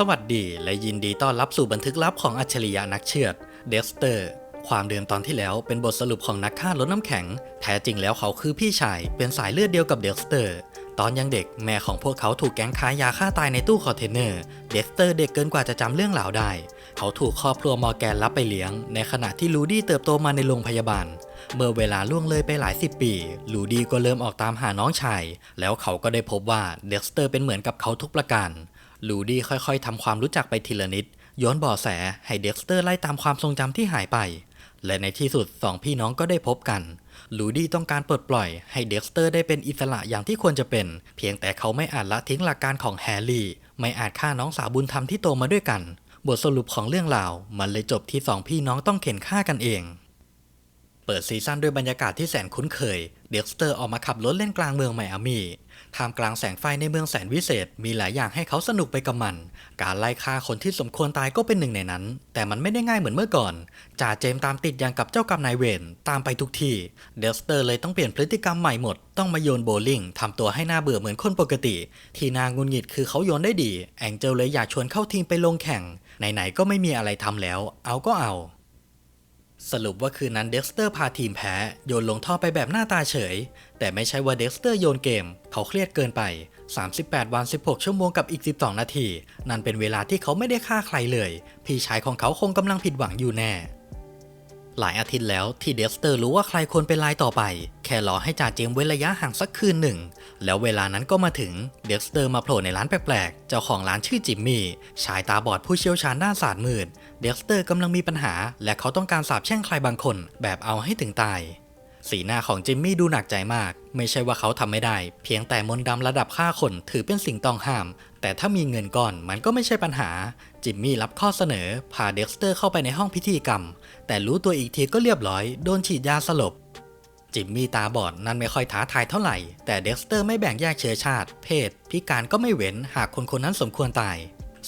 สวัสดีและยินดีต้อนรับสู่บันทึกลับของอัจฉริยะนักเชือดเดสเตอร์ ความเดิมตอนที่แล้วเป็นบทสรุปของนักฆ่ารถน้ำแข็ง แท้จริงแล้วเขาคือพี่ชาย เป็นสายเลือดเดียวกับเดสเตอร์ ตอนยังเด็กแม่ของพวกเขาถูกแก๊งค้ายาฆ่าตายในตู้คอนเทนเนอร์ เดสเตอร์เด็กเกินกว่าจะจำเรื่องราวได้ เขาถูกครอบครัวมอร์แกนรับไปเลี้ยง ในขณะที่ลูดี้เติบโตมาในโรงพยาบาล เมื่อเวลาล่วงเลยไปหลายสิบปีลูดี้ก็เริ่มออกตามหาน้องชาย แล้วเขาก็ได้พบว่าเดสเตอร์เป็นเหมือนกับเขาทุกประการ ลูดี้ค่อยๆทำความรู้จักไปทีละนิด ย้อนบาะแสให้เด็กสเตอร์ไล่ตามความทรงจำที่หายไป และในที่สุดสองพี่น้องก็ได้พบกันลูดี้ต้องการปลดปล่อยให้เด็กสเตอร์ได้เป็นอิสระอย่างที่ควรจะเป็น เพียงแต่เขาไม่อาจละทิ้งหลักการของแฮร์รี่ ไม่อาจฆ่าน้องสาวบุญธรรมที่โตมาด้วยกัน บทสรุปของเรื่องราวมันเลยจบที่สองพี่น้องต้องเข็นฆ่ากันเองเปิดซีซั่นด้วยบรรยากาศที่แสนคุ้นเคย เด็กสเตอร์ออกมาขับรถเล่นกลางเมืองไมอามี ท่ามกลางแสงไฟในเมืองแสนวิเศษ มีหลายอย่างให้เขาสนุกไปกับมัน การไล่ฆ่าคนที่สมควรตายก็เป็นหนึ่งในนั้น แต่มันไม่ได้ง่ายเหมือนเมื่อก่อน จ่าเจมส์ตามติดอย่างกับเจ้ากรรมนายเวรตามไปทุกที่ เดลสเตอร์เลยต้องเปลี่ยนพฤติกรรมใหม่หมด ต้องมาโยนโบว์ลิ่งทำตัวให้หน่าเบื่อเหมือนคนปกติ ที่นางงุนหงิดคือเขาโยนได้ดี แองเจลเลยอยากชวนเข้าทีมไปลงแข่ง ไหนๆก็ไม่มีอะไรทำแล้ว เอาก็เอา สรุปว่าคืนนั้นเด็กสเตอร์พาทีมแพ้ โยนลงท่อไปแบบหน้าตาเฉย แต่ไม่ใช่ว่าเด็กสเตอร์โยนเกม เขาเครียดเกินไป 38 วัน 16 ชั่วโมงกับอีก 12 นาที นั่นเป็นเวลาที่เขาไม่ได้ฆ่าใครเลย พี่ชายของเขาคงกำลังผิดหวังอยู่แน่ หลายอาทิตย์แล้วที่เด็กสเตอร์รู้ว่าใครควรเป็นลายต่อไป แค่รอให้จ่าเจมส์เว้นระยะห่างสักคืนหนึ่ง แล้วเวลานั้นก็มาถึงเด็กสเตอร์มาโผล่ในร้านแปลกๆ เจ้าของร้านชื่อจิมมี่ชายตาบอดผู้เชี่ยวชาญด้านศาสตร์มืด เด็กสเตอร์กำลังมีปัญหา และเขาต้องการสาบแช่งใครบางคน แบบเอาให้ถึงตาย สีหน้าของจิมมี่ดูหนักใจมาก ไม่ใช่ว่าเขาทำไม่ได้ เพียงแต่มนต์ดำระดับฆ่าคนถือเป็นสิ่งต้องห้าม แต่ถ้ามีเงินก่อนมันก็ไม่ใช่ปัญหา จิมมี่รับข้อเสนอ พาเด็กสเตอร์เข้าไปในห้องพิธีกรรม แต่รู้ตัวอีกทีก็เรียบร้อย โดนฉีดยาสลบจิมมี่ตาบอดนั่นไม่ค่อยท้าทายเท่าไหร่ แต่เด็กสเตอร์ไม่แบ่งแยกเชื้อชาติ เพศ พิการก็ไม่เว้นหากคนคนนั้นสมควรตาย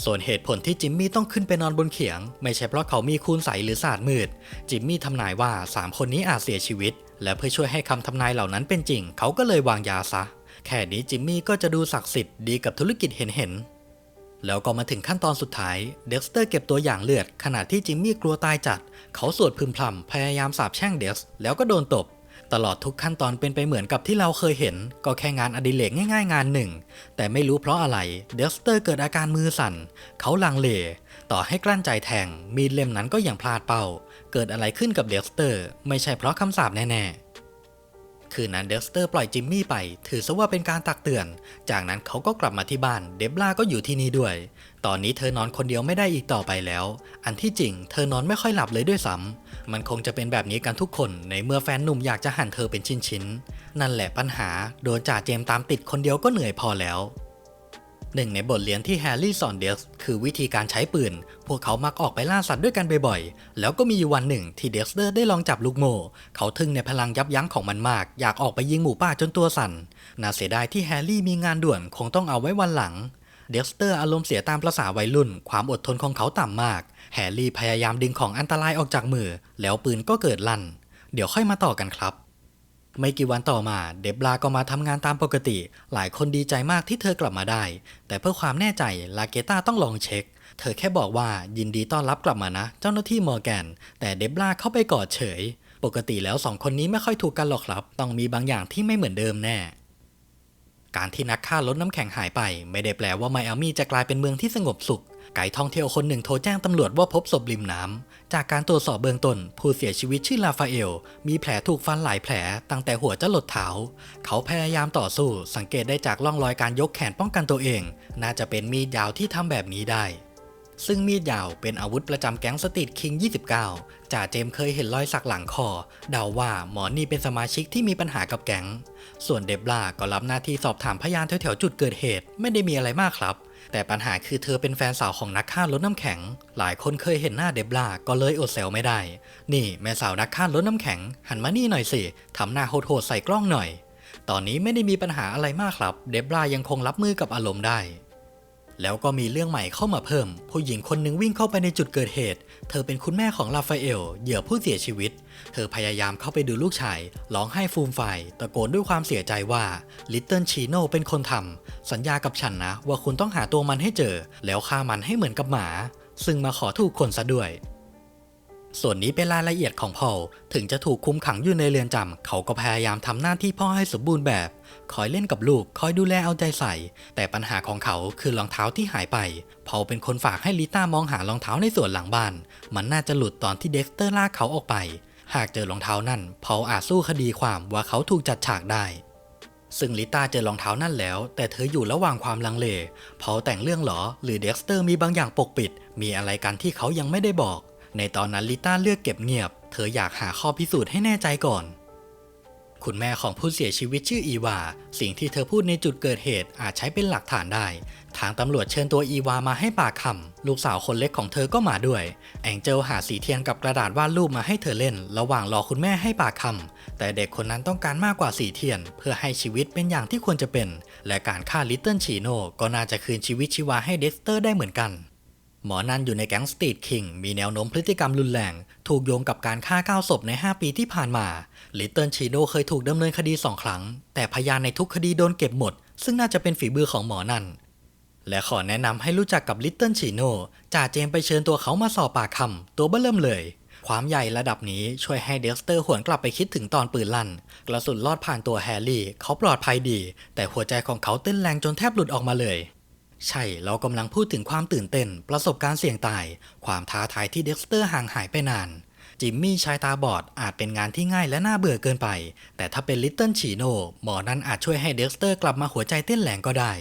ส่วนเหตุผลที่จิมมี่ต้องขึ้นไปนอนบนเขียง ไม่ใช่เพราะเขามีคูณใสหรือศาสตร์มืด จิมมี่ทำนายว่า 3 คนนี้อาจเสียชีวิต และเพื่อช่วยให้คำทำนายเหล่านั้นเป็นจริง เขาก็เลยวางยาซะ แค่นี้จิมมี่ก็จะดูศักดิ์สิทธิ์ดีกับธุรกิจเห็นเห็นๆแล้วก็มาถึงขั้นตอนสุดท้าย เด็กสเตอร์เก็บตัวอย่างเลือดขณะที่จิมมี่กลัวตายจัด เขาสวดพึมพำพยายามสาบแช่งเด็กส์แล้วก็โดนตบ ตลอดทุกขั้นตอนเป็นไปเหมือนกับที่เราเคยเห็น ก็แค่งานอดิเรกง่ายๆ งานหนึ่ง แต่ไม่รู้เพราะอะไรเดสเตอร์เกิดอาการมือสั่น เขาลังเล ต่อให้กลั้นใจแทง มีดเล่มนั้นก็ยังพลาดเป้า เกิดอะไรขึ้นกับเดสเตอร์ ไม่ใช่เพราะคำสาปแน่ๆคืนนั้นเดสเตอร์ปล่อยจิมมี่ไป ถือซะว่าเป็นการตักเตือน จากนั้นเขาก็กลับมาที่บ้าน เดบล่าก็อยู่ที่นี่ด้วย ตอนนี้เธอนอนคนเดียวไม่ได้อีกต่อไปแล้ว อันที่จริงเธอนอนไม่ค่อยหลับเลยด้วยซ้ำมันคงจะเป็นแบบนี้กันทุกคนในเมื่อแฟนหนุ่มอยากจะหั่นเธอเป็นชิ้นๆ นั่นแหละปัญหา โดนจ่าเจมส์ตามติดคนเดียวก็เหนื่อยพอแล้วหนึ่งในบทเรียนที่แฮร์รี่สอนเดลส์คือวิธีการใช้ปืน พวกเขามักออกไปล่าสัตว์ด้วยกันบ่อยๆ แล้วก็มีวันหนึ่งที่เดลสเตอร์ได้ลองจับลูกโม่ เขาทึ่งในพลังยับยั้งของมันมาก อยากออกไปยิงหมูป่าจนตัวสั่น น่าเสียดายที่แฮร์รี่มีงานด่วนคงต้องเอาไว้วันหลัง เดลสเตอร์อารมณ์เสียตามประษาวัยรุ่น ความอดทนของเขาต่ำมาก แฮร์รี่พยายามดึงของอันตรายออกจากมือ แล้วปืนก็เกิดลั่น เดี๋ยวค่อยมาต่อกันครับ ไม่กี่วันต่อมา เดบลาก็มาทำงานตามปกติ หลายคนดีใจมากที่เธอกลับมาได้ แต่เพื่อความแน่ใจ ลาเกต้าต้องลองเช็ค เธอแค่บอกว่ายินดีต้อนรับกลับมานะ เจ้าหน้าที่มอร์แกน แต่เดบลาเข้าไปกอดเฉย ปกติแล้วสองคนนี้ไม่ค่อยถูกกันหรอกครับ ต้องมีบางอย่างที่ไม่เหมือนเดิมแน่ การที่นักฆ่าลดน้ำแข็งหายไป ไม่ได้แปลว่าไมอามี่จะกลายเป็นเมืองที่สงบสุข ไก่ท่องเที่ยวคนหนึ่งโทรแจ้งตำรวจว่าพบศพริมน้ำ จากการตรวจสอบเบื้องต้น ผู้เสียชีวิตชื่อลาฟาเอล มีแผลถูกฟันหลายแผล ตั้งแต่หัวจะหลดเท้า เขาพยายามต่อสู้ สังเกตได้จากร่องรอยการยกแขนป้องกันตัวเอง น่าจะเป็นมีดยาวที่ทำแบบนี้ได้ ซึ่งมีดยาวเป็นอาวุธประจำแก๊งสตรีทคิง 29 จ่าเจมส์เคยเห็นรอยสักหลังคอ เดาว่าหมอนี่เป็นสมาชิกที่มีปัญหากับแก๊ง ส่วนเดบลาก็รับหน้าที่สอบถามพยานแถวๆจุดเกิดเหตุ ไม่ได้มีอะไรมากครับ แต่ปัญหาคือเธอเป็นแฟนสาวของนักฆ่ารถน้ำแข็ง หลายคนเคยเห็นหน้าเดบลาก็เลยอดแซวไม่ได้ นี่แม่สาวนักฆ่ารถน้ำแข็ง หันมานี่หน่อยสิทำหน้าโหดๆใส่กล้องหน่อย ตอนนี้ไม่ได้มีปัญหาอะไรมากครับ เดบลายังคงรับมือกับอารมณ์ได้ แล้วก็มีเรื่องใหม่เข้ามาเพิ่ม ผู้หญิงคนหนึ่งวิ่งเข้าไปในจุดเกิดเหตุ เธอเป็นคุณแม่ของลาฟาเอล เหยื่อผู้เสียชีวิต เธอพยายามเข้าไปดูลูกชาย ร้องไห้ฟูมไฟาย ตะโกนด้วยความเสียใจว่าลิตเติ้ลชีโนเป็นคนทำสัญญากับฉันนะ ว่าคุณต้องหาตัวมันให้เจอ แล้วฆ่ามันให้เหมือนกับหมา ซึ่งมาขอถูกคนซะด้วย ส่วนนี้เป็นรายละเอียดของพอลถึงจะถูกคุมขังอยู่ในเรือนจำเขาก็พยายามทำหน้าที่พ่อให้สมบูรณ์แบบ คอยเล่นกับลูก คอยดูแลเอาใจใส่ แต่ปัญหาของเขาคือรองเท้าที่หายไปพอลเป็นคนฝากให้ลิต้ามองหารองเท้าในสวนหลังบ้าน มันน่าจะหลุดตอนที่เด็กสเตอร์ลากเขาออกไป หากเจอรองเท้านั่นพอลอาจสู้คดีความว่าเขาถูกจัดฉากได้ซึ่งลิต้าเจอรองเท้านั่นแล้ว แต่เธออยู่ระหว่างความลังเลพอลแต่งเรื่องหรอ หรือเด็กสเตอร์มีบางอย่างปกปิด มีอะไรกันที่เขายังไม่ได้บอก ในตอนนั้นลิต้าเลือกเก็บเงียบ เธออยากหาข้อพิสูจน์ให้แน่ใจก่อน คุณแม่ของผู้เสียชีวิตชื่ออีวา สิ่งที่เธอพูดในจุดเกิดเหตุอาจใช้เป็นหลักฐานได้ ทางตำรวจเชิญตัวอีวามาให้ปากคำลูกสาวคนเล็กของเธอก็มาด้วย แองเจลหาสีเทียนกับกระดาษวาดรูปมาให้เธอเล่น ระหว่างรอคุณแม่ให้ปากคำแต่เด็กคนนั้นต้องการมากกว่าสีเทียน เพื่อให้ชีวิตเป็นอย่างที่ควรจะเป็น และการฆ่าลิตเติ้ลชีโน่ก็น่าจะคืนชีวิตชีวาให้เดสเตอร์ได้เหมือนกัน หมอนันอยู่ในแก๊งสตรีทคิงมีแนวโน้มพฤติกรรมรุนแรง ถูกโยงกับการฆ่าเก้าศพใน 5 ปีที่ผ่านมาลิตเติ้ลชีโดเคยถูกดำเนินคดี 2 ครั้ง แต่พยานในทุกคดีโดนเก็บหมด ซึ่งน่าจะเป็นฝีมือของหมอนันและขอแนะนำให้รู้จักกับลิตเติ้ลชีโนจ่าเจมไปเชิญตัวเขามาสอบปากคำตัวเบื้อเริ่มเลย ความใหญ่ระดับนี้ช่วยให้เดสเตอร์หวนกลับไปคิดถึงตอนปืนลั่น กระสุนลอดผ่านตัวแฮร์รี่ เขาปลอดภัยดี แต่หัวใจของเขาเต้นแรงจนแทบหลุดออกมาเลย ใช่ เรากำลังพูดถึงความตื่นเต้น ประสบการณ์เสี่ยงตาย ความท้าทายที่เด็กสเตอร์ห่างหายไปนาน จิมมี่ชายตาบอดอาจเป็นงานที่ง่ายและน่าเบื่อเกินไป แต่ถ้าเป็นลิตเติ้ลชีโนหมอนั้นอาจช่วยให้เด็กสเตอร์กลับมาหัวใจเต้นแรงก็ได้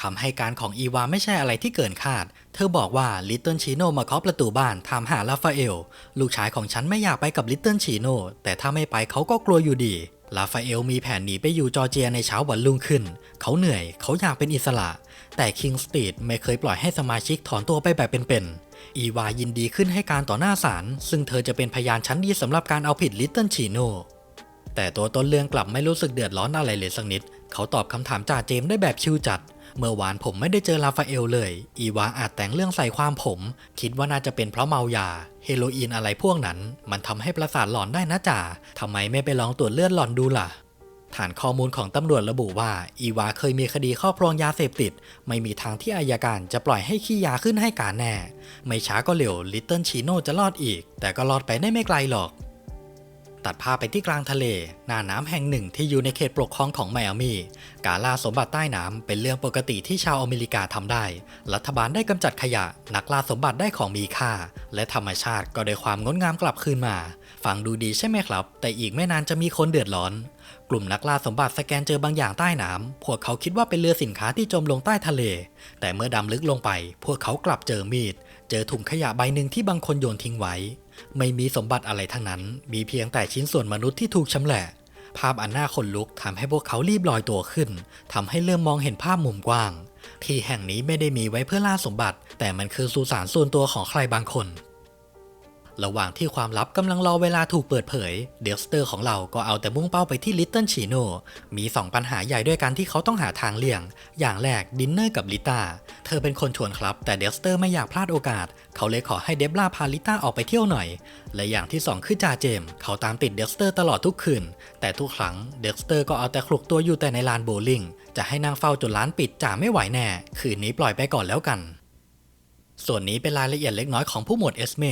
คำให้การของอีวาไม่ใช่อะไรที่เกินคาด เธอบอกว่าลิตเติ้ลชีโนมาเคาะประตูบ้านถามหาลาฟาเอล ลูกชายของฉันไม่อยากไปกับลิตเติ้ลชีโนแต่ถ้าไม่ไปเขาก็กลัวอยู่ดีลาฟาเอลมีแผนหนีไปอยู่จอร์เจียในเช้าวันรุ่งขึ้น เขาเหนื่อย เขาอยากเป็นอิสระ แต่คิงสตีดไม่เคยปล่อยให้สมาชิกถอนตัวไปแบบเป็นๆ อีวายินดีขึ้นให้การต่อหน้าศาล ซึ่งเธอจะเป็นพยานชั้นดีสำหรับการเอาผิดลิตเติ้ลชีโนแต่ตัวต้นเรื่องกลับไม่รู้สึกเดือดร้อนอะไรเลยสักนิด เขาตอบคำถามจ่าเจมส์ได้แบบชิวจัด เมื่อวานผมไม่ได้เจอลาฟาเอลเลย อีวาอาจแต่งเรื่องใส่ความผม คิดว่าน่าจะเป็นเพราะเมายา เฮโรอีนอะไรพวกนั้น มันทำให้ประสาทหลอนได้นะจ่าทำไมไม่ไปลองตรวจเลือดหลอนดูล่ะ ฐานข้อมูลของตำรวจระบุว่า อีวาเคยมีคดีครอบครองยาเสพติด ไม่มีทางที่อายการจะปล่อยให้ขี้ยาขึ้นให้การแน่ ไม่ช้าก็เร็วลิตเติ้ลชีโน่จะรอดอีก แต่ก็รอดไปได้ไม่ไกลหรอก ตัดภาพไปที่กลางทะเล หน้าน้ำแห่งหนึ่งที่อยู่ในเขตปกครองของไมอามี การล่าสมบัติใต้น้ำเป็นเรื่องปกติที่ชาวอเมริกาทำได้ รัฐบาลได้กำจัดขยะ นักล่าสมบัติได้ของมีค่า และธรรมชาติก็ได้ความงดงามกลับคืนมา ฟังดูดีใช่ไหมครับ แต่อีกไม่นานจะมีคนเดือดร้อน กลุ่มนักล่าสมบัติสแกนเจอบางอย่างใต้น้ำพวกเขาคิดว่าเป็นเรือสินค้าที่จมลงใต้ทะเล แต่เมื่อดำลึกลงไป พวกเขากลับเจอมีด เจอถุงขยะใบหนึ่งที่บางคนโยนทิ้งไว้ ไม่มีสมบัติอะไรทั้งนั้น มีเพียงแต่ชิ้นส่วนมนุษย์ที่ถูกชำแหละ ภาพอันน่าขนลุกทำให้พวกเขารีบลอยตัวขึ้นทำให้เริ่มมองเห็นภาพมุมกว้าง ที่แห่งนี้ไม่ได้มีไว้เพื่อล่าสมบัติ แต่มันคือสุสานส่วนตัวของใครบางคน ระหว่างที่ความลับกำลังรอเวลาถูกเปิดเผย เดลสเตอร์ของเราก็เอาแต่มุ่งเป้าไปที่ลิตเติ้ลชีโนมี 2 ปัญหาใหญ่ด้วยกันที่เขาต้องหาทางเลี่ยง อย่างแรกดินเนอร์กับลิต้า เธอเป็นคนชวนครับ แต่เดลสเตอร์ไม่อยากพลาดโอกาส เขาเลยขอให้เดบลาพาลิต้าออกไปเที่ยวหน่อย และอย่างที่ 2 คือจ่าเจมส์เขาตามติดเดลสเตอร์ตลอดทุกคืน แต่ทุกครั้งเดลสเตอร์ก็เอาแต่คลุกตัวอยู่แต่ในลานโบว์ลิ่ง จะให้นั่งเฝ้าจนร้านปิดจ่าไม่ไหวแน่ คืนนี้ปล่อยไปก่อนแล้วกัน ส่วนนี้เป็นรายละเอียดเล็กน้อยของผู้หมวดเอสเม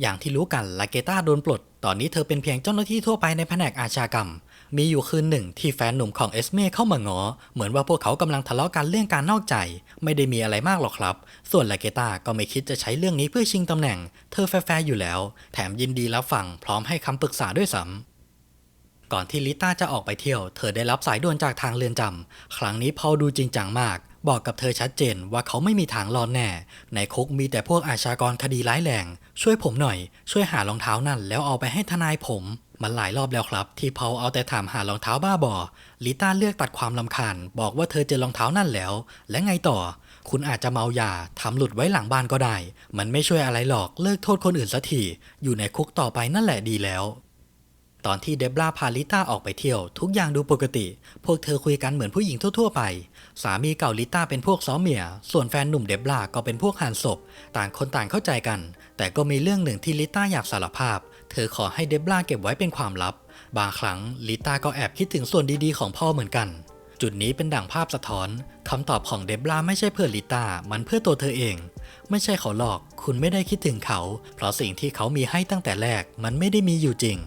อย่างที่รู้กันลาเกต้าโดนปลด ตอนนี้เธอเป็นเพียงเจ้าหน้าที่ทั่วไปในแผนกอาชากรรม มีอยู่คืนหนึ่งที่แฟนหนุ่มของเอสเมเข้ามางอเหมือนว่าพวกเขากำลังทะเลาะกันเรื่องการนอกใจ ไม่ได้มีอะไรมากหรอกครับ ส่วนลาเกต้าก็ไม่คิดจะใช้เรื่องนี้เพื่อชิงตำแหน่ง เธอแฟร์อยู่แล้ว แถมยินดีรับฟังพร้อมให้คำปรึกษาด้วยซ้ำก่อนที่ลิต้าจะออกไปเที่ยว เธอได้รับสายด่วนจากทางเรือนจำ ครั้งนี้พอดูจริงจังมาก บอกกับเธอชัดเจนว่าเขาไม่มีทางรอดแน่ ในคุกมีแต่พวกอาชญากรคดีร้ายแรง ช่วยผมหน่อย ช่วยหารองเท้านั่น แล้วเอาไปให้ทนายผม มันหลายรอบแล้วครับ ที่เพอลเอาแต่ถามหารองเท้าบ้าบอลิต้าเลือกตัดความลำคาญ บอกว่าเธอเจอรองเท้านั่นแล้ว และไงต่อ คุณอาจจะเมายาทำหลุดไว้หลังบ้านก็ได้ มันไม่ช่วยอะไรหรอกเลิกโทษคนอื่นสักทีอยู่ในคุกต่อไปนั่นแหละดีแล้ว ตอนที่เดบราพาลิต้าออกไปเที่ยว ทุกอย่างดูปกติ พวกเธอคุยกันเหมือนผู้หญิงทั่วๆไป สามีเก่าลิต้าเป็นพวกซ้อมเมีย ส่วนแฟนหนุ่มเดบราก็เป็นพวกหันศพ ต่างคนต่างเข้าใจกัน แต่ก็มีเรื่องหนึ่งที่ลิต้าอยากสารภาพ เธอขอให้เดบราเก็บไว้เป็นความลับ บางครั้งลิต้าก็แอบคิดถึงส่วนดีๆของพ่อเหมือนกัน จุดนี้เป็นดั่งภาพสะท้อนคำตอบของเดบราไม่ใช่เพื่อลิต้ามันเพื่อตัวเธอเอง ไม่ใช่เขาหลอก คุณไม่ได้คิดถึงเขา เพราะสิ่งที่เขามีให้ตั้งแต่แรกมันไม่ได้มีอยู่จริง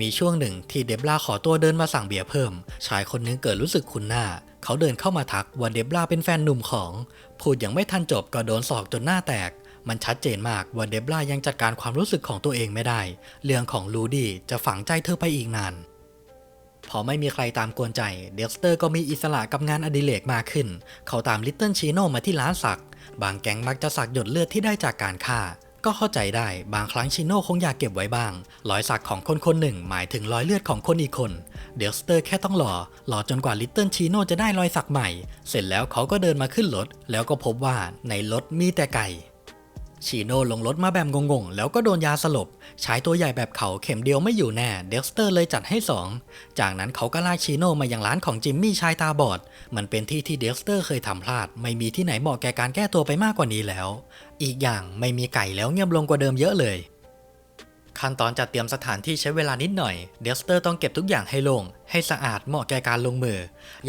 มีช่วงหนึ่งที่เดบราขอตัวเดินมาสั่งเบียร์เพิ่ม ชายคนนึงเกิดรู้สึกคุ้นหน้า เขาเดินเข้ามาทักว่าเดบราเป็นแฟนหนุ่มของ พูดยังไม่ทันจบก็โดนสอกจนหน้าแตก มันชัดเจนมากว่าเดบรายังจัดการความรู้สึกของตัวเองไม่ได้ เรื่องของลูดี้จะฝังใจเธอไปอีกนาน พอไม่มีใครตามกวนใจ เดลสเตอร์ก็มีอิสระกับงานอดิเรกมากขึ้น เขาตามลิตเติ้ลชีโน่มาที่ร้านสัก บางแก๊งมักจะสักหยดเลือดที่ได้จากการฆ่า ก็เข้าใจได้บางครั้งชิโน่คงอยากเก็บไว้บ้าง รอยสักของคนคนหนึ่งหมายถึงรอยเลือดของคนอีกคน เดี๋ยวสเตอร์แค่ต้องรอรอจนกว่าลิตเติ้ลชิโน่จะได้รอยสักใหม่ เสร็จแล้วเขาก็เดินมาขึ้นรถแล้วก็พบว่าในรถมีแต่ไก่ ชีโน่ลงรถมาแบบงงๆ แล้วก็โดนยาสลบชายตัวใหญ่แบบเขาเข็มเดียวไม่อยู่แน่ เด็กสเตอร์เลยจัดให้สองจากนั้นเขาก็ลากชีโน่มายังร้านของจิมมี่ชายตาบอด มันเป็นที่ที่เด็กสเตอร์เคยทำพลาด ไม่มีที่ไหนเหมาะแก่การแก้ตัวไปมากกว่านี้แล้ว อีกอย่างไม่มีไก่แล้วเงียบลงกว่าเดิมเยอะเลย ขั้นตอนจัดเตรียมสถานที่ใช้เวลานิดหน่อย เดสเตอร์ต้องเก็บทุกอย่างให้ลง่งให้สะอาดเหมาะแก่การลงมือ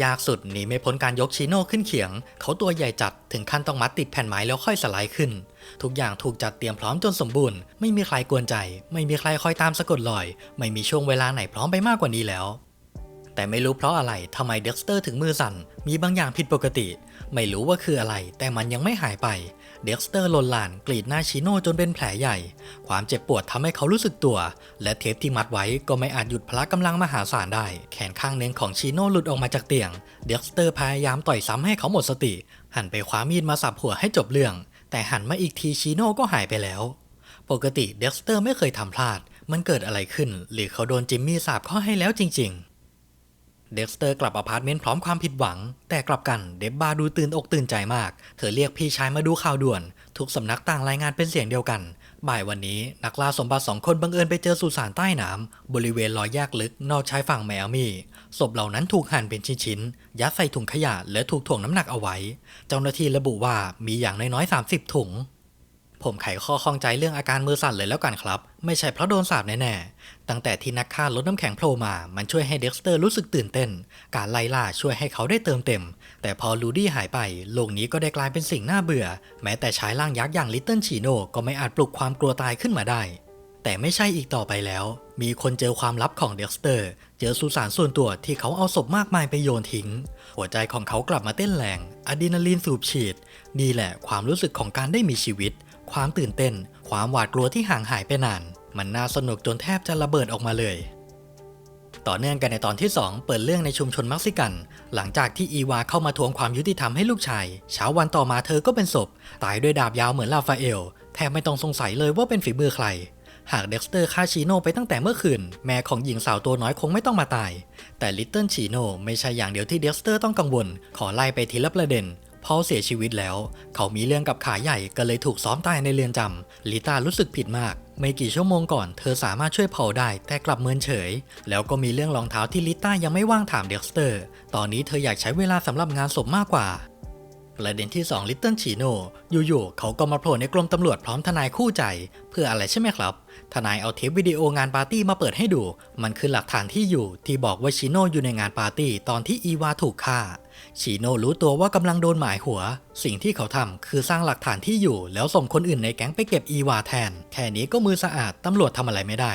ยากสุดหนีไม่พ้นการยกชิโน่ขึ้นเขียง เขาตัวใหญ่จัดถึงขั้นต้องมัดติดแผ่นไม้แล้วค่อยสไลด์ขึ้น ทุกอย่างถูกจัดเตรียมพร้อมจนสมบูรณ์ ไม่มีใครกวนใจ ไม่มีใครคอยตามสะกดรอย ไม่มีช่วงเวลาไหนพร้อมไปมากกว่านี้แล้ว แต่ไม่รู้เพราะอะไรทำไมเด็กสเตอร์ถึงมือสั่น มีบางอย่างผิดปกติ ไม่รู้ว่าคืออะไร แต่มันยังไม่หายไป เด็กสเตอร์ลนลานกรีดหน้าชิโน่จนเป็นแผลใหญ่ ความเจ็บปวดทำให้เขารู้สึกตัว และเทปที่มัดไว้ก็ไม่อาจหยุดพละกำลังมหาศาลได้ แขนข้างหนึ่งของชิโน่หลุดออกมาจากเตียง เด็กสเตอร์พยายามต่อยซ้ำให้เขาหมดสติ หันไปคว้ามีดมาสับหัวให้จบเรื่อง แต่หันมาอีกทีชิโน่ก็หายไปแล้ว ปกติเด็กสเตอร์ไม่เคยทำพลาด มันเกิดอะไรขึ้น หรือเขาโดนจิมมี่สาบข้อให้แล้วจริง ๆ เด็กสเตอร์กลับอพาร์ตเมนต์พร้อมความผิดหวัง แต่กลับกันเดบบาดูตื่นอกตื่นใจมาก เธอเรียกพี่ชายมาดูข่าวด่วน ทุกสำนักต่างรายงานเป็นเสียงเดียวกัน บ่ายวันนี้นักล่าสมบัติสองคนบังเอิญไปเจอสุสานใต้น้ำบริเวณรอยแยกลึกนอกชายฝั่งแมอมี่ศพเหล่านั้นถูกหั่นเป็นชิ้นๆยัดใส่ถุงขยะและถูกถ่วงน้ำหนักเอาไว้ เจ้าหน้าที่ระบุว่ามีอย่างน้อยๆ30 ถุง ผมไขข้อข้องใจเรื่องอาการมือสั่นเลยแล้วกันครับ ไม่ใช่เพราะโดนสาบแน่ๆ ตั้งแต่ที่นักฆ่าลดน้ำแข็งโผล่มา มันช่วยให้เด็กสเตอร์รู้สึกตื่นเต้น การไล่ล่าช่วยให้เขาได้เติมเต็ม แต่พอลูดี้หายไป โลกนี้ก็ได้กลายเป็นสิ่งน่าเบื่อ แม้แต่ชายร่างยักษ์อย่างลิตเติ้ลชีโน่ก็ไม่อาจปลุกความกลัวตายขึ้นมาได้ แต่ไม่ใช่อีกต่อไปแล้ว มีคนเจอความลับของเด็กสเตอร์ เจอสุสานส่วนตัวที่เขาเอาศพมากมายไปโยนทิ้ง หัวใจของเขากลับมาเต้นแรงอะดรีนาลีนสูบฉีด นี่แหละความรู้สึกของการได้มีชีวิต ความตื่นเต้น ความหวาดกลัวที่ห่างหายไปนาน มันน่าสนุกจนแทบจะระเบิดออกมาเลย ต่อเนื่องกันในตอนที่ 2 เปิดเรื่องในชุมชนม็กซิกัน หลังจากที่อีวาเข้ามาทวงความยุติธรรมให้ลูกชาย เช้าวันต่อมาเธอก็เป็นศพ ตายด้วยดาบยาวเหมือนลาฟาเอล แทบไม่ต้องสงสัยเลยว่าเป็นฝีมือใครหากเด็กสเตอร์ฆ่าชีโน่ไปตั้งแต่เมื่อคืน แม่ของหญิงสาวตัวน้อยคงไม่ต้องมาตาย แต่ลิตเติ้ลชีโน่ไม่ใช่อย่างเดียวที่เด็กสเตอร์ต้องกังวล ขอไล่ไปทีละประเด็น พอเสียชีวิตแล้ว เขามีเรื่องกับขาใหญ่ก็เลยถูกซ้อมตายในเรือนจำลิต้ารู้สึกผิดมาก ไม่กี่ชั่วโมงก่อนเธอสามารถช่วยเผาได้แต่กลับเมินเฉย แล้วก็มีเรื่องรองเท้าที่ลิต้ายังไม่ว่างถามเด็กสเตอร์ ตอนนี้เธออยากใช้เวลาสำหรับงานศพมากกว่าประเด็นที่2ลิตเติ้ลชีโน่อยู่ๆเขาก็มาโผล่ในกรมตำรวจพร้อมทนายคู่ใจ เพื่ออะไรใช่ไหมครับ ทนายเอาเทปวิดีโองานปาร์ตี้มาเปิดให้ดู มันคือหลักฐานที่อยู่ที่บอกว่าชิโน่อยู่ในงานปาร์ตี้ตอนที่อีวาถูกฆ่า ชิโนรู้ตัวว่ากำลังโดนหมายหัว สิ่งที่เขาทำคือสร้างหลักฐานที่อยู่ แล้วส่งคนอื่นในแก๊งไปเก็บอีวาแทน แค่นี้ก็มือสะอาดตำรวจทำอะไรไม่ได้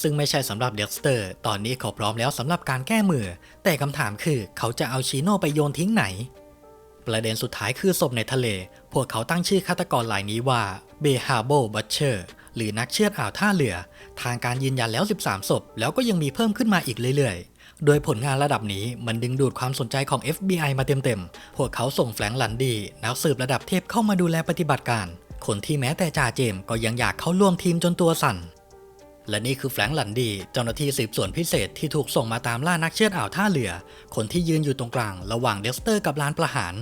ซึ่งไม่ใช่สำหรับเด็กสเตอร์ ตอนนี้เขาพร้อมแล้วสำหรับการแก้มือ แต่คำถามคือเขาจะเอาชิโนไปโยนทิ้งไหน ประเด็นสุดท้ายคือศพในทะเล พวกเขาตั้งชื่อฆาตกรรายนี้ว่าเบฮาโบบัตเชอร์หรือนักเชือดอ่าวท่าเรือ ทางการยืนยันแล้ว 13 ศพ แล้วก็ยังมีเพิ่มขึ้นมาอีกเรื่อยๆ โดยผลงานระดับนี้มันดึงดูดความสนใจของ FBI มาเต็มๆ พวกเขาส่งแฟรงค์ลันดี นักสืบระดับเทพเข้ามาดูแลปฏิบัติการ คนที่แม้แต่จ่าเจมส์ก็ยังอยากเข้าร่วมทีมจนตัวสั่น และนี่คือแฟรงค์ลันดี เจ้าหน้าที่สืบสวนพิเศษที่ถูกส่งมาตามล่านักเชือดอ่าวท่าเรือ คนที่ยืนอยู่ตรงกลาง ระหว่างเดสเตอร์กับลานประหาร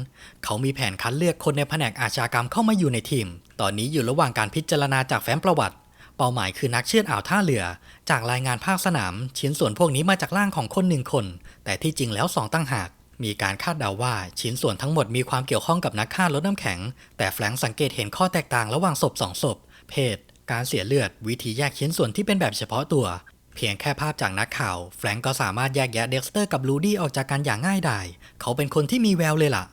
เขามีแผนคัดเลือกคนในแผนกอาชญากรรมเข้ามาอยู่ในทีม ตอนนี้อยู่ระหว่างการพิจารณาจากแฟ้มประวัติเป้าหมายคือนักเชือดอ่าวท่าเรือ จากรายงานภาคสนาม ชิ้นส่วนพวกนี้มาจากร่างของคนหนึ่งคน แต่ที่จริงแล้วสองตั้งหาก มีการคาดเดาว่าชิ้นส่วนทั้งหมดมีความเกี่ยวข้องกับนักฆ่ารถน้ำแข็ง แต่แฟรงสังเกตเห็นข้อแตกต่างระหว่างศพสองศพ เพศ การเสียเลือด วิธีแยกชิ้นส่วนที่เป็นแบบเฉพาะตัว เพียงแค่ภาพจากนักข่าว แฟรงก์ก็สามารถแยกแยะเด็กสเตอร์กับลูดี้ออกจากกันอย่างง่ายดาย เขาเป็นคนที่มีแววเลยล่ะ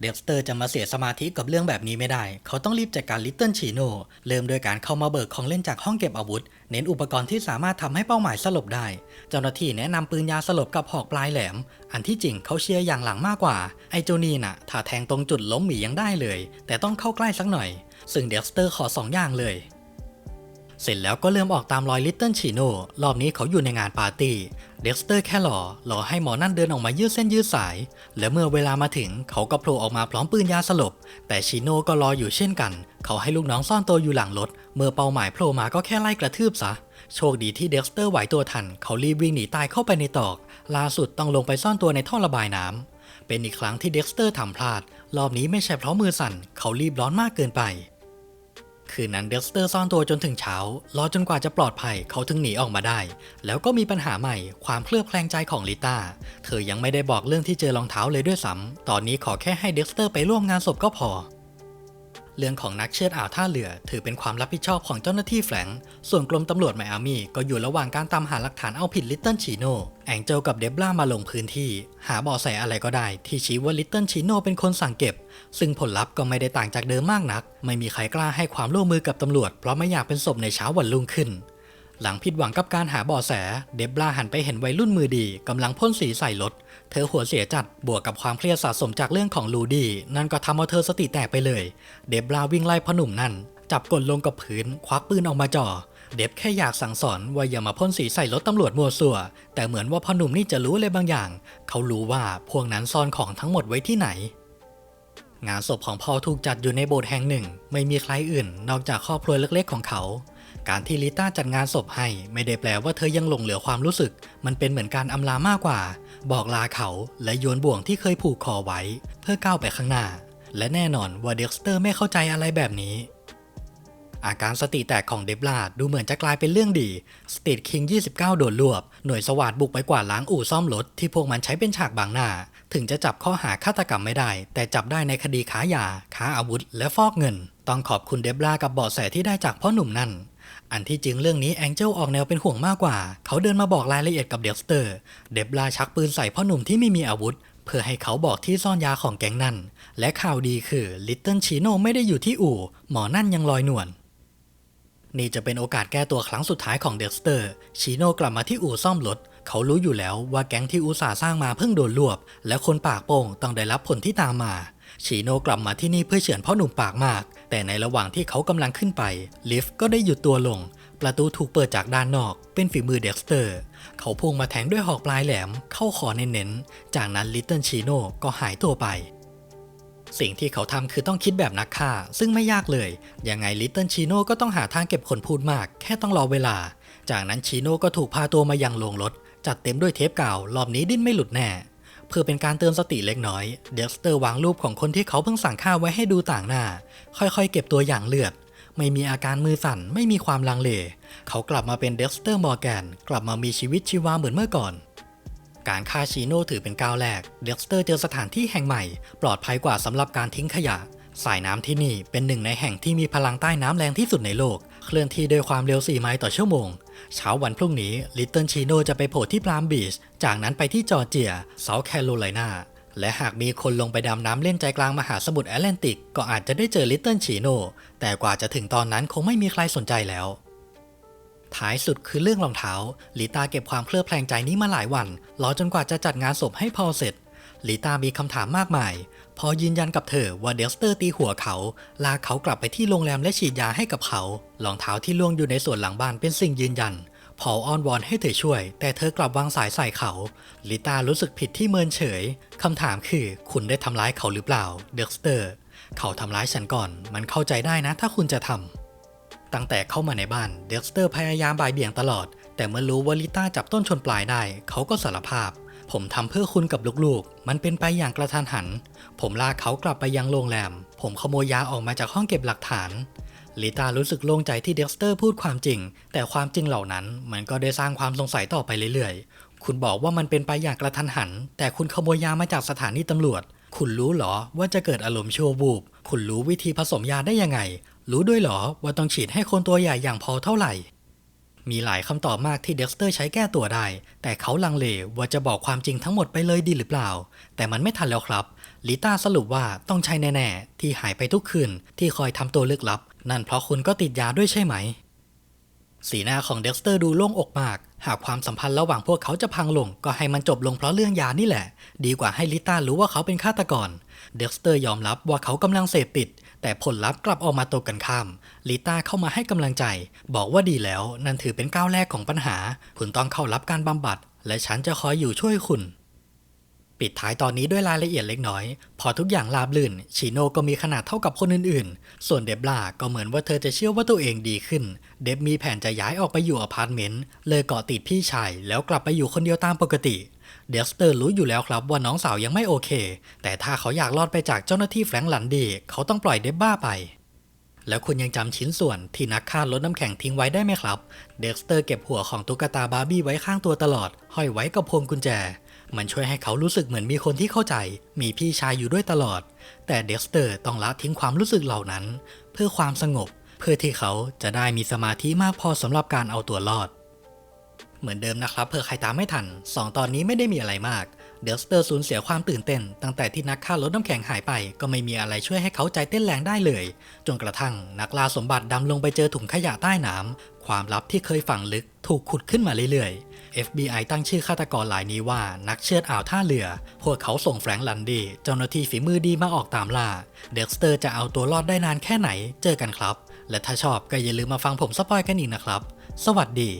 เด็กสเตอร์จะมาเสียสมาธิกับเรื่องแบบนี้ไม่ได้ เขาต้องรีบจัดการลิตเติ้ลชีโน่เริ่มด้วยการเข้ามาเบิกของเล่นจากห้องเก็บอาวุธ เน้นอุปกรณ์ที่สามารถทำให้เป้าหมายสลบได้ เจ้าหน้าที่แนะนำปืนยาสลบกับหอกปลายแหลม อันที่จริงเขาเชียร์อย่างหลังมากกว่า ไอโจนีน่ะถ้าแทงตรงจุดล้มหมียังได้เลย แต่ต้องเข้าใกล้สักหน่อย ซึ่งเด็กสเตอร์ขอสองอย่างเลย เสร็จแล้วก็เริ่มออกตามรอยลิตเติ้ลชีโน่รอบนี้เขาอยู่ในงานปาร์ตี้ เด็กสเตอร์แค่รอรอให้หมอนั่นเดินออกมายืดเส้นยืดสาย และเมื่อเวลามาถึงเขาก็โผล่ออกมาพร้อมปืนยาสลบ แต่ชิโน่ก็รออยู่เช่นกัน เขาให้ลูกน้องซ่อนตัวอยู่หลังรถ เมื่อเป้าหมายโผล่มาก็แค่ไล่กระทืบซะ โชคดีที่เด็กสเตอร์ไหวตัวทัน เขารีบวิ่งหนีตายเข้าไปในตอก ล่าสุดต้องลงไปซ่อนตัวในท่อระบายน้ำเป็นอีกครั้งที่เด็กสเตอร์ทำพลาด รอบนี้ไม่ใช่เพราะมือสั่น เขารีบร้อนมากเกินไป คืนนั้นเด็กสเตอร์ซ่อนตัวจนถึงเช้ารอจนกว่าจะปลอดภัยเขาถึงหนีออกมาได้ แล้วก็มีปัญหาใหม่ความเคลือบแคลงใจของลิต้า เธอยังไม่ได้บอกเรื่องที่เจอรองเท้าเลยด้วยซ้ำตอนนี้ขอแค่ให้เด็กสเตอร์ไปร่วมงานศพก็พอ เรื่องของนักเชือดอ่าวท่าเรือ ถือเป็นความรับผิดชอบของเจ้าหน้าที่แฝงส่วนกรมตำรวจไมอามี่ก็อยู่ระหว่างการตามหาหลักฐานเอาผิดลิตเติ้ลชิโน่แองเจลกับเดบล่ามาลงพื้นที่ หาเบาะแสอะไรก็ได้ ที่ชี้ว่าลิตเติ้ลชิโน่เป็นคนสั่งเก็บ ซึ่งผลลัพธ์ก็ไม่ได้ต่างจากเดิมมากนัก ไม่มีใครกล้าให้ความร่วมมือกับตำรวจเพราะไม่อยากเป็นศพในเช้าวันรุ่งขึ้น หลังผิดหวังกับการหาเบาะแส เดบลาหันไปเห็นวัยรุ่นมือดีกำลังพ่นสีใส่รถ เธอหัวเสียจัดบวกกับความเครียดสะสมจากเรื่องของลูดี้นั่นก็ทำเอาเธอสติแตกไปเลย เดบลาวิ่งไล่พ่อหนุ่มนั่น จับกดลงกับพื้น ควักปืนออกมาจ่อเดบแค่อยากสั่งสอนว่าอย่ามาพ่นสีใส่รถตำรวจมัวซั่วแต่เหมือนว่าพ่อหนุ่มนี่จะรู้อะไรบางอย่าง เขารู้ว่าพวกนั้นซ่อนของทั้งหมดไว้ที่ไหน งานศพของพอถูกจัดอยู่ในโบสถ์แห่งหนึ่ง ไม่มีใครอื่น นอกจากครอบครัวเล็กๆของเขา การที่ลิต้าจัดงานศพให้ ไม่ได้แปลว่าเธอยังหลงเหลือความรู้สึก มันเป็นเหมือนการอำลามากกว่า บอกลาเขาและโยนบ่วงที่เคยผูกคอไว้ เพื่อก้าวไปข้างหน้า และแน่นอนว่าเด็กสเตอร์ไม่เข้าใจอะไรแบบนี้อาการสติแตกของเดบลาดูเหมือนจะกลายเป็นเรื่องดี สตีดคิง 29 โดนรวบ หน่วยสวัสดบุกไปกวาดล้างอู่ซ่อมรถที่พวกมันใช้เป็นฉากบางหน้า ถึงจะจับข้อหาฆาตกรรมไม่ได้ แต่จับได้ในคดีค้ายา ค้าอาวุธ และฟอกเงิน ต้องขอบคุณเดบลากับเบาะแสที่ได้จากพ่อหนุ่มนั่น อันที่จริงเรื่องนี้แองเจลออกแนวเป็นห่วงมากกว่า เขาเดินมาบอกรายละเอียดกับเดสเตอร์ เดบลาชักปืนใส่พ่อหนุ่มที่ไม่มีอาวุธ เพื่อให้เขาบอกที่ซ่อนยาของแก๊งนั่น และข่าวดีคือลิตเติ้ลชีโน่ไม่ได้อยู่ที่อู่ หมอนั่นยังลอยนวลนี่จะเป็นโอกาสแก้ตัวครั้งสุดท้ายของเด็กสเตอร์ชิโน่กลับมาที่อู่ซ่อมรถเขารู้อยู่แล้วว่าแก๊งที่อุตสาห์สร้างมาเพิ่งโดนรวบ และคนปากโป่งต้องได้รับผลที่ตามมา ชิโนกลับมาที่นี่เพื่อเฉือนพ่อหนุ่มปากมาก แต่ในระหว่างที่เขากำลังขึ้นไป ลิฟต์ก็ได้หยุดตัวลง ประตูถูกเปิดจากด้านนอก เป็นฝีมือเด็กสเตอร์ เขาพุ่งมาแทงด้วยหอกปลายแหลม เข้าคอเน้นๆ จากนั้นลิตเติ้ลชิโนก็หายตัวไปสิ่งที่เขาทำคือต้องคิดแบบนักฆ่า ซึ่งไม่ยากเลย ยังไงลิตเติ้ลชีโน่ก็ต้องหาทางเก็บคนพูดมาก แค่ต้องรอเวลา จากนั้นชีโน่ก็ถูกพาตัวมายังโรงรถ จัดเต็มด้วยเทปกาวรอบนี้ดิ้นไม่หลุดแน่ เพื่อเป็นการเตือนสติเล็กน้อย เด็กสเตอร์วางรูปของคนที่เขาเพิ่งสั่งฆ่าไว้ให้ดูต่างหน้า ค่อยๆ เก็บตัวอย่างเลือด ไม่มีอาการมือสั่น ไม่มีความลังเล เขากลับมาเป็นเด็กสเตอร์มอร์แกน กลับมามีชีวิตชีวาเหมือนเมื่อก่อน การฆ่าชิโน่ถือเป็นก้าวแรก เด็กสเตอร์เจอสถานที่แห่งใหม่ ปลอดภัยกว่าสำหรับการทิ้งขยะ สายน้ำที่นี่เป็นหนึ่งในแห่งที่มีพลังใต้น้ำแรงที่สุดในโลก เคลื่อนที่โดยความเร็ว 4 ไมล์ต่อชั่วโมง เช้าวันพรุ่งนี้ลิตเติ้ลชิโนจะไปโผล่ที่ปรามบีช จากนั้นไปที่จอร์เจียเซาท์แคโรไลนาและหากมีคนลงไปดำน้ำเล่นใจกลางมหาสมุทรแอตแลนติก ก็อาจจะได้เจอลิตเติ้ลชิโนแต่กว่าจะถึงตอนนั้นคงไม่มีใครสนใจแล้ว ท้ายสุดคือเรื่องรองเท้าลิตาเก็บความเคลือบแคลงใจนี้มาหลายวันรอจนกว่าจะจัดงานศพให้พอเสร็จ ลิตามีคำถามมากมาย พอยืนยันกับเธอว่าเดลสเตอร์ตีหัวเขา ลากเขากลับไปที่โรงแรมและฉีดยาให้กับเขารองเท้าที่ล่วงอยู่ในส่วนหลังบ้านเป็นสิ่งยืนยันพออ้อนวอนให้เธอช่วย แต่เธอกลับวางสายใส่เขา ลิตารู้สึกผิดที่เมินเฉย คำถามคือคุณได้ทำร้ายเขาหรือเปล่า เดลสเตอร์ เขาทำร้ายฉันก่อน มันเข้าใจได้นะถ้าคุณจะทำตั้งแต่เข้ามาในบ้าน เด็กสเตอร์พยายามบ่ายเบี่ยงตลอด แต่เมื่อรู้ว่าลิต้าจับต้นชนปลายได้ เขาก็สารภาพ ผมทำเพื่อคุณกับลูกๆ มันเป็นไปอย่างกระทันหัน ผมลากเขากลับไปยังโรงแรม ผมขโมยยาออกมาจากห้องเก็บหลักฐานลิตารู้สึกโล่งใจที่เด็กสเตอร์พูดความจริง แต่ความจริงเหล่านั้นมันก็ได้สร้างความสงสัยต่อไปเรื่อยๆ คุณบอกว่ามันเป็นไปอย่างกระทันหัน แต่คุณขโมยยามาจากสถานีตำรวจ คุณรู้เหรอว่าจะเกิดอารมณ์ชั่ววูบ คุณรู้วิธีผสมยาได้ยังไง รู้ด้วยเหรอว่าต้องฉีดให้คนตัวใหญ่อย่างพอเท่าไหร่ มีหลายคำตอบมากที่เด็กสเตอร์ใช้แก้ตัวได้ แต่เขาลังเลว่าจะบอกความจริงทั้งหมดไปเลยดีหรือเปล่า แต่มันไม่ทันแล้วครับ ลิต้าสรุปว่าต้องใช่แน่ๆ ที่หายไปทุกคืน ที่คอยทำตัวลึกลับ นั่นเพราะคุณก็ติดยาด้วยใช่ไหม สีหน้าของเด็กสเตอร์ดูโล่งอกมาก หากความสัมพันธ์ระหว่างพวกเขาจะพังลง ก็ให้มันจบลงเพราะเรื่องยานี่แหละ ดีกว่าให้ลิต้ารู้ว่าเขาเป็นฆาตกร เด็กสเตอร์ยอมรับว่าเขากำลังเสพติด แต่ผลลัพธ์กลับออกมาตรงกันข้ามลิต้าเข้ามาให้กำลังใจ บอกว่าดีแล้วนั่นถือเป็นก้าวแรกของปัญหา คุณต้องเข้ารับการบำบัด และฉันจะคอยอยู่ช่วยคุณปิดท้ายตอนนี้ด้วยรายละเอียดเล็กน้อย พอทุกอย่างราบรื่น ชิโนก็มีขนาดเท่ากับคนอื่นๆ ส่วนเดบลาก็เหมือนว่าเธอจะเชื่อว่าตัวเองดีขึ้น เดบมีแผนจะย้ายออกไปอยู่อพาร์ตเมนต์ เลยเกาะติดพี่ชาย แล้วกลับไปอยู่คนเดียวตามปกติ เดสเตอร์รู้อยู่แล้วครับว่าน้องสาวยังไม่โอเค แต่ถ้าเขาอยากรอดไปจากเจ้าหน้าที่แฟรงค์ลันดี เขาต้องปล่อยเดบบ้าไป แล้วคุณยังจำชิ้นส่วนที่นักฆ่ารถน้ำแข็งทิ้งไว้ได้ไหมครับ เด็กสเตอร์เก็บหัวของตุ๊กตาบาร์บี้ไว้ข้างตัวตลอด ห้อยไว้กับพวงกุญแจ มันช่วยให้เขารู้สึกเหมือนมีคนที่เข้าใจ มีพี่ชายอยู่ด้วยตลอด แต่เด็กสเตอร์ต้องละทิ้งความรู้สึกเหล่านั้น เพื่อความสงบ เพื่อที่เขาจะได้มีสมาธิมากพอสำหรับการเอาตัวรอด เหมือนเดิมนะครับเผื่อใครตามไม่ทัน 2 ตอนนี้ไม่ได้มีอะไรมาก เดลสเตอร์สูญเสียความตื่นเต้น ตั้งแต่ที่นักฆ่ารถน้ำแข็งหายไป ก็ไม่มีอะไรช่วยให้เขาใจเต้นแรงได้เลย จนกระทั่งนักล่าสมบัติดำลงไปเจอถุงขยะใต้น้ำความลับที่เคยฝังลึกถูกขุดขึ้นมาเรื่อยๆ FBI ตั้งชื่อฆาตกรรายนี้ว่านักเชือดอ่าวท่าเรือ พวกเขาส่งแฟรงค์ลันดี เจ้าหน้าที่ฝีมือดีมาออกตามล่า เดลสเตอร์จะเอาตัวรอดได้นานแค่ไหน เจอกันครับ และถ้าชอบก็อย่าลืมมาฟังผมสปอยกันอีกนะครับ สวัสดี